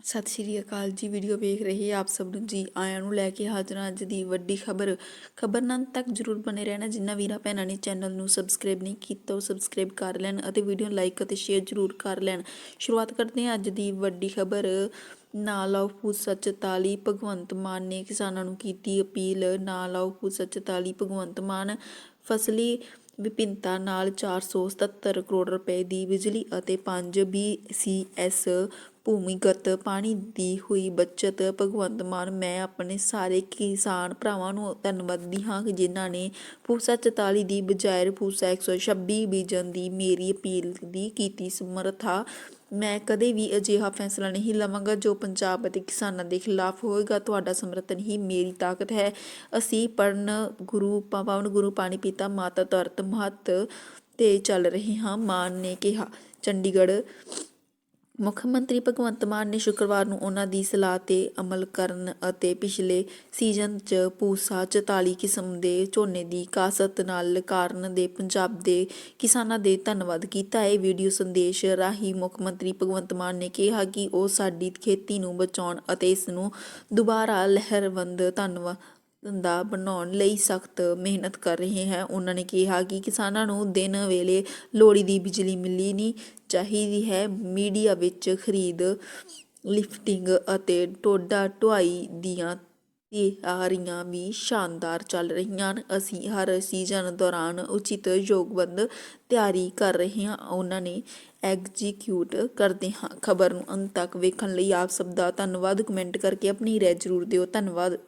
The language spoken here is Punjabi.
ਸਤਿ ਸ਼੍ਰੀ ਅਕਾਲ ਜੀ ਵੀਡੀਓ ਵੇਖ ਰਹੇ ਆਪ ਸਭ ਨੂੰ। ਜੀ, ਆਇਆਂ ਨੂੰ ਲੈ ਕੇ ਹਾਜ਼ਰ ਹਾਂ ਅੱਜ ਦੀ ਵੱਡੀ ਖਬਰ। ਖਬਰ ਤੱਕ ਜਰੂਰ ਬਨੇ ਰਹਿਣਾ। ਜਿੰਨਾ ਵੀਰਾਂ ਭੈਣਾਂ ਨੇ ਚੈਨਲ ਨੂੰ ਸਬਸਕ੍ਰਾਈਬ ਨਹੀਂ ਕੀਤਾ, ਉਹ ਸਬਸਕ੍ਰਾਈਬ ਕਰ ਲੈਣ ਅਤੇ ਵੀਡੀਓ ਲਾਈਕ ਅਤੇ ਸ਼ੇਅਰ ਜਰੂਰ ਕਰ ਲੈਣ। ਸ਼ੁਰੂਆਤ ਕਰਦੇ ਹਾਂ ਅੱਜ ਦੀ ਵੱਡੀ ਖਬਰ। ਨਾ ਲਾਓ ਫੂਸਾ 44 ਭਗਵੰਤ ਮਾਨ ਨੇ ਕਿਸਾਨਾਂ ਨੂੰ ਕੀਤੀ ਅਪੀਲ। ਨਾ ਲਾਓ ਫੂਸਾ 44 ਭਗਵੰਤ ਮਾਨ ਫਸਲੀ ਵਿਭਿੰਨਤਾ ਨਾਲ 477 ਕਰੋੜ ਰੁਪਏ ਦੀ ਬਿਜਲੀ ਅਤੇ 5 ਬੀਸੀਐਸ ਭੂਮੀਗਤ ਪਾਣੀ ਦੀ ਹੋਈ ਬੱਚਤ। ਭਗਵੰਤ ਮਾਨ, ਮੈਂ ਆਪਣੇ ਸਾਰੇ ਕਿਸਾਨ ਭਰਾਵਾਂ ਨੂੰ ਧੰਨਵਾਦੀ ਹਾਂ ਕਿ ਜਿਨ੍ਹਾਂ ਨੇ ਪੂਸਾ 44 ਦੀ ਬਜਾਏ ਫੂਸਾ 126 ਬੀਜਣ ਦੀ ਮੇਰੀ ਅਪੀਲ ਦੀ ਕੀਤੀ ਸਮਰਥਾ। ਮੈਂ ਕਦੇ ਵੀ ਅਜਿਹਾ ਫੈਸਲਾ ਨਹੀਂ ਲਵਾਂਗਾ ਜੋ ਪੰਜਾਬ ਅਤੇ ਕਿਸਾਨਾਂ ਦੇ ਖਿਲਾਫ ਹੋਵੇਗਾ ਤੁਹਾਡਾ ਸਮਰਥਨ ਹੀ ਮੇਰੀ ਤਾਕਤ ਹੈ। ਅਸੀਂ ਪੜਨ ਗੁਰੂ ਪਵਨ ਗੁਰੂ ਪਾਣੀ ਪੀਤਾ ਮਾਤਾ ਧਰਤ ਮਹੱਤ ਤੇ ਚੱਲ ਰਹੇ ਹਾਂ, ਮਾਨ ਨੇ ਕਿਹਾ। ਚੰਡੀਗੜ੍ਹ ਮੁੱਖ ਮੰਤਰੀ ਭਗਵੰਤ ਮਾਨ ਨੇ ਸ਼ੁੱਕਰਵਾਰ ਨੂੰ ਉਹਨਾਂ ਦੀ ਸਲਾਹ ਤੇ ਅਮਲ ਕਰਨ ਅਤੇ ਪਿਛਲੇ ਸੀਜ਼ਨ 'ਚ ਪੂਸਾ 44 ਕਿਸਮ ਦੇ ਝੋਨੇ ਦੀ ਕਾਸ਼ਤ ਨਾਲ ਕਾਰਨ ਦੇ ਪੰਜਾਬ ਦੇ ਕਿਸਾਨਾਂ ਦੇ ਧੰਨਵਾਦ ਕੀਤਾ। ਹੈ ਵੀਡੀਓ ਸੰਦੇਸ਼ ਰਾਹੀਂ ਮੁੱਖ ਮੰਤਰੀ ਭਗਵੰਤ ਮਾਨ ਨੇ ਕਿਹਾ ਕਿ ਉਹ ਸਾਡੀ ਖੇਤੀ ਨੂੰ ਬਚਾਉਣ ਅਤੇ ਇਸ ਨੂੰ ਦੁਬਾਰਾ ਲਹਿਰਵੰਦ ਧੰਨਵਾਦ ਧੰਦਾ ਬਣਾਉਣ ਲਈ ਸਖਤ ਮਿਹਨਤ ਕਰ ਰਹੇ ਹੈ। ਉਹਨਾਂ ਨੇ ਕਿਹਾ ਕਿ ਕਿਸਾਨਾਂ ਨੂੰ ਦਿਨ ਵੇਲੇ ਲੋੜੀ ਦੀ ਬਿਜਲੀ ਮਿਲਣੀ ਨਹੀਂ ਚਾਹੀਦੀ ਹੈ। ਮੀਡੀਆ ਵਿੱਚ ਖਰੀਦ, ਲਿਫਟਿੰਗ ਅਤੇ ਟੋਡਾ ਢੁਆਈ ਦੀਆਂ ਤਿਆਰੀਆਂ ਵੀ ਸ਼ਾਨਦਾਰ ਚੱਲ ਰਹੀਆਂ ਹਨ। ਅਸੀਂ ਹਰ ਸੀਜ਼ਨ ਦੌਰਾਨ ਉਚਿਤ ਯੋਗਬੰਦ ਤਿਆਰੀ ਕਰ ਰਹੇ ਹਾਂ। ਉਹਨਾਂ ਨੇ ਐਗਜ਼ੀਕਿਊਟ ਕਰਦੇ ਹਾਂ। ਖਬਰ ਨੂੰ ਅੰਤ ਤੱਕ ਵੇਖਣ ਲਈ ਆਪ ਸਭ ਦਾ ਧੰਨਵਾਦ। ਕਮੈਂਟ ਕਰਕੇ ਆਪਣੀ ਰਾਏ ਜ਼ਰੂਰ ਦਿਓ। ਧੰਨਵਾਦ।